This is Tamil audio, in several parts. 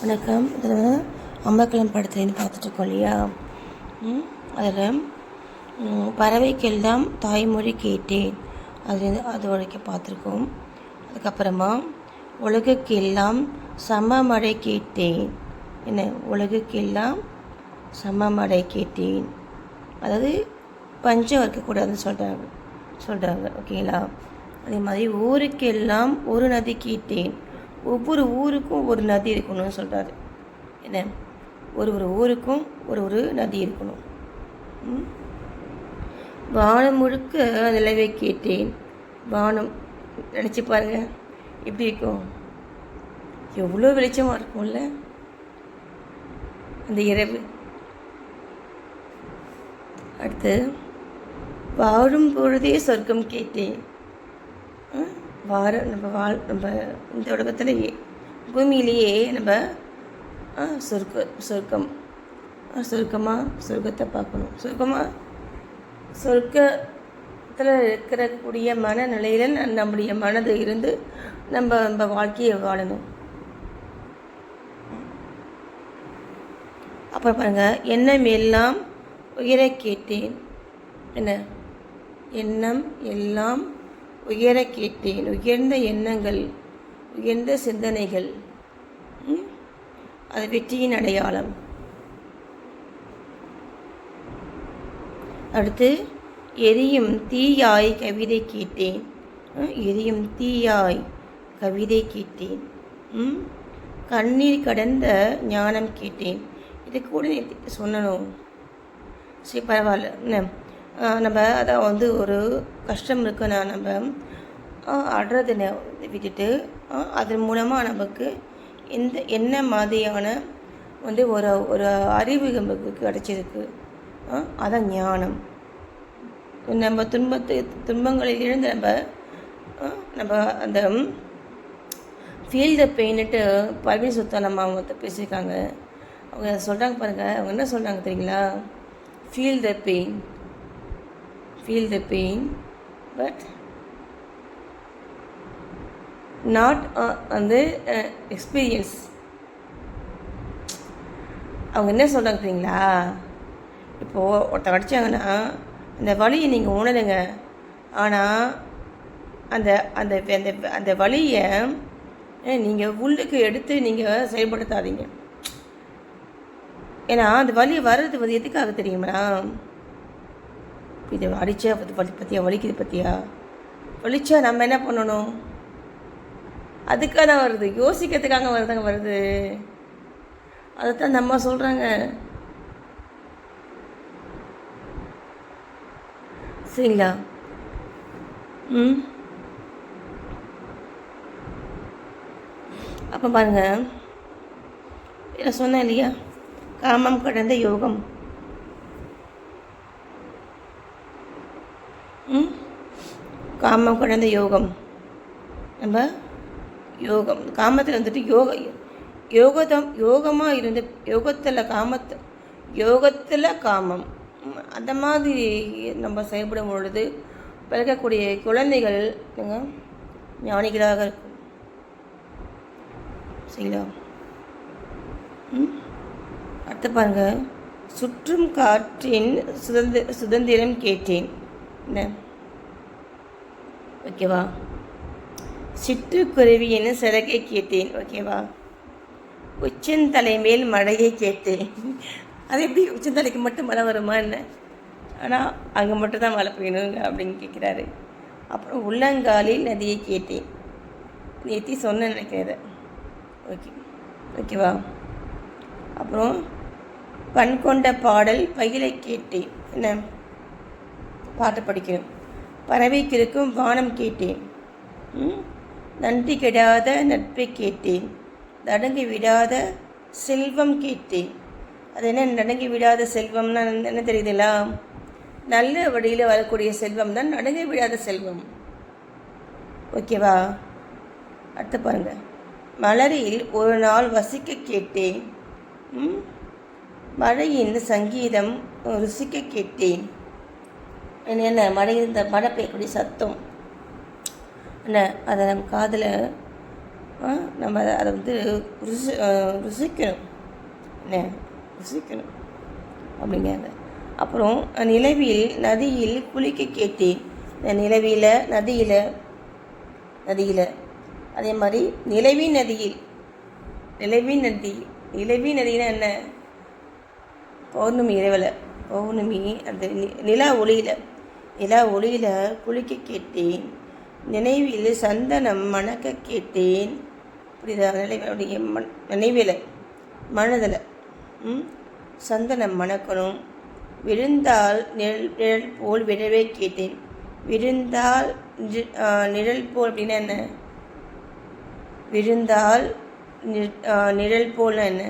வணக்கம். இதில் அம்பக்கிழம் படத்துலேருந்து பார்த்துட்ருக்கோம் இல்லையா? அதில் பறவைக்கெல்லாம் தாய்மொழி கேட்டேன். அது அது வரைக்கும் பார்த்துருக்கோம். அதுக்கப்புறமா உலகுக்கெல்லாம் சமமழை கேட்டேன். என்ன உலகுக்கெல்லாம் சமமழை கேட்டேன். அதாவது பஞ்சம் இருக்கக்கூடாதுன்னு சொல்கிறாங்க சொல்கிறாங்க ஓகேங்களா? அதே மாதிரி ஊருக்கெல்லாம் ஒரு நதி கேட்டேன். ஒவ்வொரு ஊருக்கும் ஒரு நதி இருக்கணும்னு சொல்கிறாரு என்ன? ஒரு ஒரு ஊருக்கும் ஒரு ஒரு நதி இருக்கணும். வானம் முழுக்க நிலவை கேட்டேன். வானம் நினச்சி பாருங்க. எப்படி இருக்கும்? எவ்வளோ வெளிச்சமாக இருக்கும்ல? அந்த இரவு. அடுத்து வாழும் பொழுதே சொர்க்கம் கேட்டேன். வார நம்ம வாழ் நம்ம இந்த உலகத்தில் பூமியிலேயே நம்ம சொர்க்க சொர்க்கம் சொர்க்கமாக சொர்க்கத்தை பார்க்கணும். சொர்க்கமாக சொர்க்கத்தில் இருக்கக்கூடிய மனநிலையில் நம்முடைய மனது இருந்து நம்ம நம்ம வாழ்க்கையை வாழணும். அப்புறம் பாருங்கள் எண்ணம் எல்லாம் உயிரை கேட்டேன். என்ன? எண்ணம் எல்லாம் உயர கேட்டேன். உயர்ந்த எண்ணங்கள் உயர்ந்த சிந்தனைகள் அது வெற்றியின் அடையாளம். அடுத்து எரியும் தீயாய் கவிதை கேட்டேன். எரியும் தீயாய் கவிதை கேட்டேன். ம், கண்ணீர் கடந்த ஞானம் கேட்டேன். இது கூட நீ சொல்லணும். சரி பரவாயில்ல. என்ன? நம்ம அதான் வந்து ஒரு கஷ்டம் இருக்குன்னா நம்ம அடுறதை விட்டுட்டு ஆ, அதன் மூலமாக நமக்கு எந்த என்ன மாதிரியான வந்து ஒரு ஒரு அறிவு நமக்கு கிடைச்சிருக்கு ஆ, அதான் ஞானம். நம்ம துன்பத்து துன்பங்களிலிருந்து நம்ம நம்ம அந்த ஃபீல் த பெயின்னுட்டு பர்வீன் சுத்தம் நம்ம அவங்க பேசியிருக்காங்க. அவங்க சொல்கிறாங்க பாருங்கள் அவங்க என்ன சொல்கிறாங்க தெரியுங்களா? Feel the pain feel the pain but not வந்து எக்ஸ்பீரியன்ஸ் அவங்க என்ன சொல்கிறாங்க தெரியுங்களா? இப்போது ஒருத்த கடிச்சாங்கன்னா அந்த வலியை நீங்கள் உணருங்க. ஆனால் அந்த அந்த அந்த அந்த வலியை நீங்கள் உள்ளுக்கு எடுத்து நீங்கள் செயல்படுத்தாதீங்க. ஏன்னா அந்த வலி வர்றது வந்து எதுக்காக தெரியுமா? இதை அடித்தா பற்றி பற்றியா வலிக்குது பற்றியா வலிச்சா நம்ம என்ன பண்ணணும்? அதுக்காக தான் வருது. யோசிக்கிறதுக்காக வருதாங்க வருது. அதைத்தான் நம்ம சொல்கிறாங்க சரிங்களா? ம்? அப்போ பாருங்க. நான் சொன்னேன் இல்லையா? காமம் கடந்த யோகம் ம் காமம் கடந்த யோகம் நம்ம யோகம். காமத்தில் வந்துட்டு யோக யோகதம் யோகமாக இருந்து யோகத்தில் காமத்தை யோகத்தில் காமம். அந்த மாதிரி நம்ம செயல்படும் பொழுது பிறக்கக்கூடிய குழந்தைகள் ஞானிகளாக இருக்கும். சரிங்களா? அடுத்து பாருங்கள் சுற்றும் காற்றின் சுதந்திர சுதந்திரம் கேட்டேன். என்ன? ஓகேவா? சிட்டுக்குருவியின் சிறகை கேட்டேன் ஓகேவா? உச்சந்தலை மேல் மழையை கேட்டேன். அது எப்படி உச்சந்தலைக்கு மட்டும் மழை வருமா என்ன? ஆனால் அங்கே மட்டும் தான் மழை பெய்யணுங்க அப்படின்னு கேட்குறாரு அப்புறம் உள்ளங்காலில் நதியை கேட்டேன். நேத்தி சொன்ன நினைக்கிறேன் ஓகே ஓகேவா? அப்புறம் பண் கொண்ட பாடல் பயிலை கேட்டேன். என்ன? பாட்டு படிக்கணும் பறவைக்கு இருக்கும் வானம் கேட்டேன். ம்? நன்றி கெடாத நட்பை கேட்டேன். தடங்கி விடாத செல்வம் கேட்டேன். அது என்ன நடுங்கி விடாத செல்வம்னா என்ன தெரியுதுங்களா? நல்ல வழியில் வரக்கூடிய செல்வம் தான் நடுங்கி விடாத செல்வம். ஓகேவா? அடுத்து பாருங்க. மலரில் ஒரு நாள் வசிக்க கேட்டேன். ம்? மழையின் சங்கீதம் ருசிக்க கேட்டேன். என்ன மழை இந்த மழை பெய்யக்கூடிய சத்தம். என்ன அதை நம்ம காதில் நம்ம அதை அதை வந்து ருசி ருசிக்கணும். என்ன ருசிக்கணும். அப்படிங்கிறாங்க. அப்புறம் நிலவில் நதியில் குளிக்க கேட்டேன். நிலவியில் நதியில் நதியில். அதே மாதிரி நிலவி நதியில். நிலவி நதி நிலவி நதினா என்ன? பௌர்ணமி இரவில் பௌர்ணமி அந்த நிலா ஒளியில். நிலா ஒளியில் குளிக்க கேட்டேன். நினைவில் சந்தனம் மணக்க கேட்டேன். புரியுதா? நினைவுடைய மண் நினைவில் மனதில் ம் சந்தனம் மணக்கணும். விழுந்தால் நிழல் நிழல் போல் விழவே கேட்டேன். விழுந்தால் நிழல் போல் அப்படின்னா என்ன? விழுந்தால் நிழல் போல் என்ன?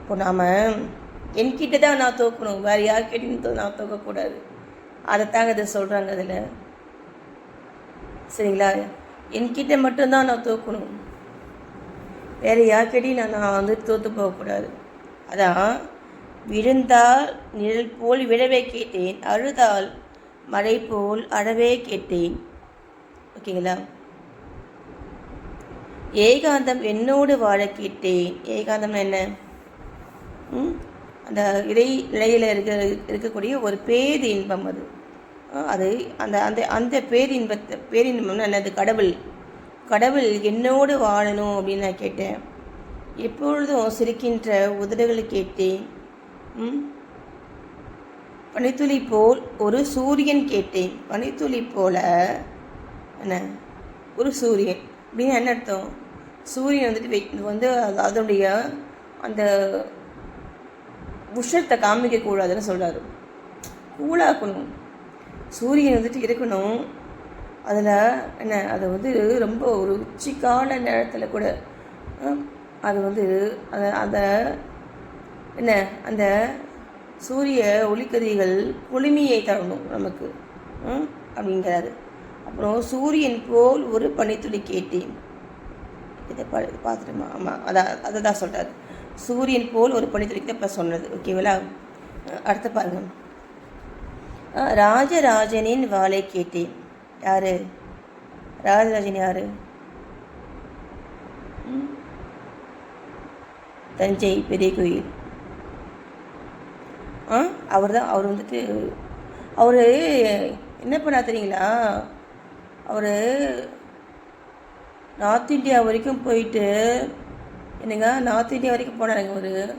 இப்போ நாம் என்கிட்ட தான் நான் தோக்கணும். வேறு யார்கிட்டையும் நான் தோக்கக்கூடாது. அதைத்தாங்க இதை சொல்கிறாங்க அதில். சரிங்களா? என்கிட்ட மட்டும்தான் நான் தோக்கணும். வேறு யார்கிட்டையும் நான் நான் வந்து தோற்று போகக்கூடாது. அதான் விழுந்தால் நிழல் போல் விழவே கேட்டேன் அழுதால் மழை போல் அழவே கேட்டேன். ஓகேங்களா? ஏகாந்தம் என்னோடு வாழ கேட்டேன். ஏகாந்தம் என்ன? ம்? அந்த இறை இலையில் இருக்க இருக்கக்கூடிய ஒரு பேதி இன்பம் அது. அது அந்த அந்த அந்த பேரின்பத்தை பேரின்பம்னா என்னது கடவுள். கடவுள் என்னோடு வாழணும் அப்படின்னு நான் கேட்டேன். எப்பொழுதும் சிரிக்கின்ற உதடுகளை கேட்டேன். பனித்துளி போல் ஒரு சூரியன் கேட்டேன். பனித்துளி போல என்ன? ஒரு சூரியன். அப்படின்னு என்ன அர்த்தம்? சூரியன் வந்துட்டு வந்து அதனுடைய அந்த உஷத்தை காமிக்கக்கூடாதுன்னு சொல்கிறாரு கூலாக்கணும் சூரியன் வந்துட்டு இருக்கணும். அதில் என்ன அதை வந்து ரொம்ப ஒரு உச்சிக்கான நேரத்தில் கூட அது வந்து அதை அந்த என்ன அந்த சூரிய ஒளிக்கதிர்கள் குளுமையை தரணும் நமக்கு ம், அப்படிங்கிறாரு. அப்புறம் சூரியன் போல் ஒரு பனித்துளி கேட்டேன். இதை பா பார்த்துட்டுமா? ஆமாம் அதான் அதை தான் சொல்கிறாரு சூரியன் போல் ஒரு பனித்துளிக்கு இப்போ சொன்னது. ஓகேங்களா அடுத்து பாருங்கள் ராஜராஜனின் வாளை கேட்டேன். யாரு? ராஜராஜன் யாரு? தஞ்சை பெரிய கோயில். ஆ? அவர் தான் அவர் வந்துட்டு அவர் என்ன பண்ணா தெரியுங்களா? அவர் நார்த் இந்தியா வரைக்கும் போயிட்டு என்னங்க நார்த் இந்தியா வரைக்கும் போனாருங்க அவர்?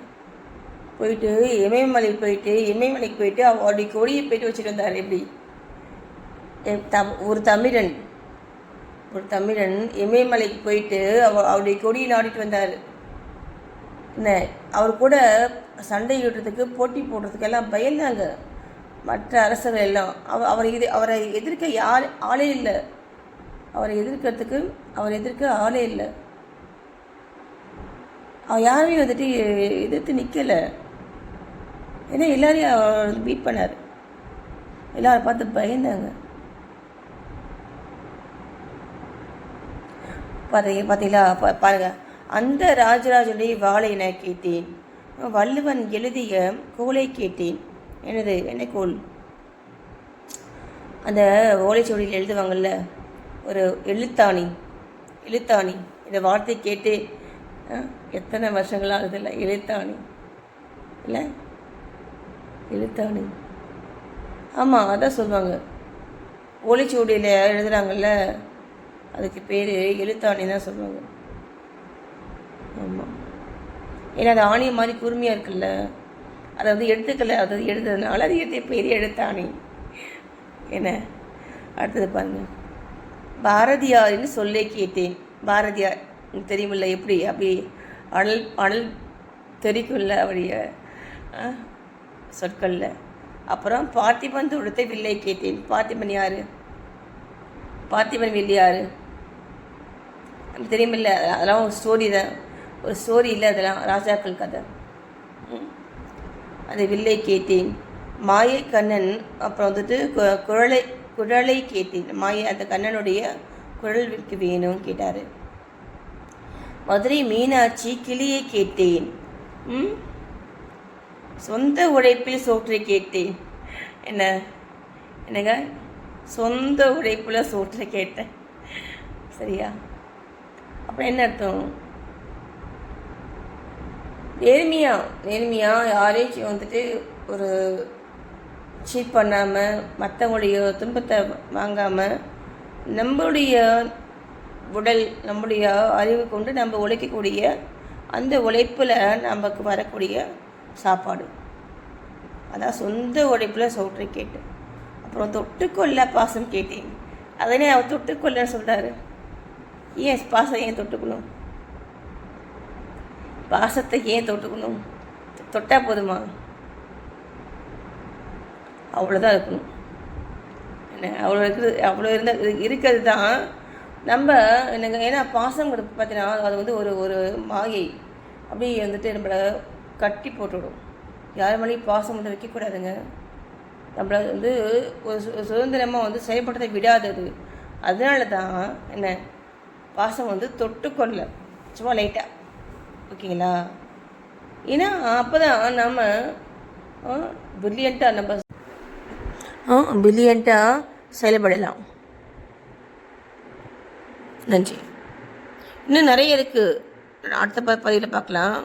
போயிட்டு இமயமலை போயிட்டு இமயமலைக்கு போயிட்டு அவருடைய கொடியை போயிட்டு வச்சுட்டு வந்தார் எப்படி? எ- தம்- ஒரு தமிழன். ஒரு தமிழன் இமயமலைக்கு போயிட்டு அவ அவருடைய கொடியை நாடிட்டு வந்தார் என்ன? அவர் கூட சண்டையிடுறதுக்கு போட்டி போடுறதுக்கெல்லாம் பயந்தாங்க. மற்ற அரசர்கள் எல்லாம். அவர் அவரை இது அவரை எதிர்க்க யார் ஆளே இல்லை. அவரை எதிர்க்கிறதுக்கு அவர் எதிர்க்க ஆளே இல்லை. அவர் யாருமே வந்துட்டு எதிர்த்து நிற்கலை ஏன்னா எல்லாரையும் அவர் பீட் பண்ணார். எல்லாரும் பார்த்து பயந்தாங்க. பார்த்தீங்க பார்த்தீங்களா? பா- பாருங்க. அந்த ராஜராஜனுடைய வாளை நான் கேட்டேன் வள்ளுவன் எழுதிய கோலை கேட்டேன். எனது என்ன கோல்? அந்த ஓலைச்சுவடியில் எழுதுவாங்கல்ல ஒரு எழுத்தாணி எழுத்தாணி. இந்த வார்த்தை கேட்டு எத்தனை வருஷங்கள் இருக்குதுல்ல எழுத்தாணி? இல்லை? எழுத்தாணி ஆமாம் அதான் சொல்லுவாங்க. ஓலைச்சுவடியில் எழுதுறாங்கல்ல அதுக்கு பேர் எழுத்தாணி தான் சொல்லுவாங்க. ஆமாம் ஏன்னா அது ஆணி மாதிரி கூர்மையாக இருக்குல்ல. அதை வந்து எடுத்துக்கல அது எழுதுறதுனால அது எடுத்து பெரிய எழுத்தாணி என்ன? அடுத்தது பாருங்க. பாரதியாரின்னு சொல்லே கேட்டேன். பாரதியார் தெரியுமில்ல எப்படி? அப்படி அனல் அனல் தெரிக்கும்ல அவருடைய சொற்களில். அப்புறம் பார்த்திபன் தொடுத்த வில்லை கேட்டேன். பார்த்திபன் யார்? பார்த்திபன் வில்லு யார்? நமக்கு தெரியுமில்ல. அதெல்லாம் ஒரு ஸ்டோரி தான். ஒரு ஸ்டோரி இல்லை அதெல்லாம். ராஜாக்கள் கதை. அது வில்லை கேட்டேன். மாயை கண்ணன் அப்புறம் வந்துட்டு கு- குரலை குரலை கேட்டேன். மாயை அந்த கண்ணனுடைய குரல் விற்கு வேணும் கேட்டார். மதுரை மீனாட்சி கிளியை கேட்டேன். ம். சொந்த உழைப்பில் சோற்றை கேட்டேன். என்ன? என்னங்க? சொந்த உழைப்பில் சோற்றை கேட்டேன். சரியா? அப்புறம் என்ன அர்த்தம்? நேர்மையாக நேர்மையாக யாரையும் வந்துட்டு ஒரு சீட் பண்ணாமல் மற்றவங்களுடைய துன்பத்தை வாங்காமல் நம்மளுடைய உடல் நம்முடைய அறிவு கொண்டு நம்ம உழைக்கக்கூடிய அந்த உழைப்பில் நமக்கு வரக்கூடிய சாப்பாடு. அதான் சொந்த உழைப்பில் சோற்றை கேட்டு. அப்புறம் தொட்டுக்கொள்ள பாசம் கேட்டேன். அதனே அவர் தொட்டுக்கொள்ளன்னு சொல்கிறாரு ஏன் பாசம் ஏன் தொட்டுக்கணும்? பாசத்தை ஏன் தொட்டுக்கணும்? தொட்டா போதுமா? அவ்வளோதான் இருக்கணும். என்ன அவ்வளோ இருக்குது அவ்வளோ இருந்த இருக்கிறது தான் நம்ம என்னங்க ஏன்னா பாசங்கிறது பார்த்தீங்கன்னா அது வந்து ஒரு ஒரு மாயை. அப்படியே வந்துட்டு நம்மளை கட்டி போட்டுவிடும். யார் மேலேயும் பாசம் மட்டும் வைக்கக்கூடாதுங்க. நம்மளை வந்து ஒரு சு சுதந்திரமாக வந்து செயல்படுத்த விடாதது அதனால தான் என்ன பாசம் வந்து தொட்டுக்கொள்ள சும்மா லைட்டாக ஓகேங்களா? ஏன்னா அப்போ தான் நம்ம பிரில்லியண்ட்டாக நம்ம பிரில்லியண்ட்டாக செயல்படலாம். நன்றி. இன்னும் நிறைய இருக்குது அடுத்த ப பதிவில் பார்க்கலாம்.